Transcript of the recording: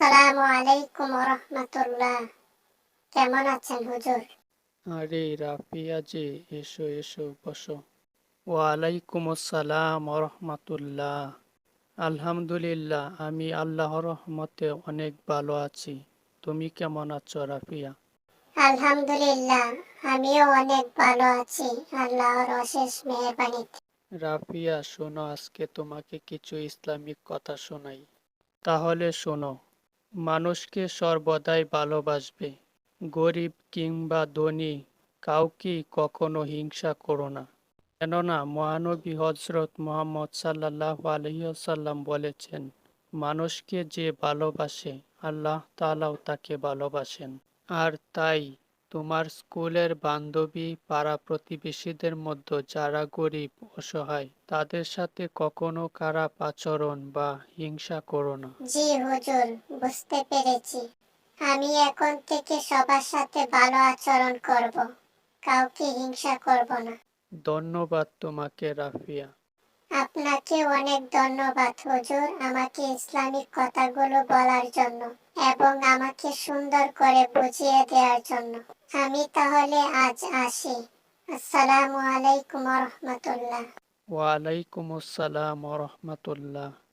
সালামু আলাইকুম রহমতুল্লাহ কেমন আছেন হুজুর? আরে রাফিয়া যে এসো এসো বসো। ওয়ালাইকুম আসসালাম রহমতুল্লাহ আলহামদুলিল্লাহ আমি আল্লাহর রহমতে অনেক ভালো আছি। তুমি কেমন আছো রাফিয়া? আলহামদুলিল্লাহ আমিও অনেক ভালো আছি আল্লাহর অশেষ মেহরবানিতে। রাফিয়া শোনো আজকে তোমাকে কিছু ইসলামিক কথা শোনাই। তাহলে শোনো মানুষকে সর্বদাই ভালোবাসবে। গরিব কিংবা ধনী, কাউকে কখনো হিংসা করো না। কেননা মহানবী হজরত মোহাম্মদ সাল্লাহ আলহিসাল্লাম বলেছেন, মানুষকে যে ভালোবাসে, আল্লাহ তালাও তাকে ভালোবাসেন। আর তাই তোমার স্কুলের বান্ধবী পাড়া প্রতিবেশীদের মধ্যে যারা গরিব অসহায় তাদের সাথে কখনো খারাপ আচরণ বা হিংসা করো না। জি হুজুর বুঝতে পেরেছি। আমি এখন থেকে সবার সাথে ভালো আচরণ করব কাউকে হিংসা করব না। ধন্যবাদ তোমাকে রাফিয়া। আপনাকে অনেক ধন্যবাদ, হুজুর, আমাকে ইসলামিক কথাগুলো বলার জন্য এবং আমাকে সুন্দর করে বুঝিয়ে দেওয়ার জন্য। আমি তাহলে আজ আসি। আসসালামু আলাইকুম রহমতুল্লাহ। ওয়ালাইকুম আসসালাম রহমতুল্লাহ।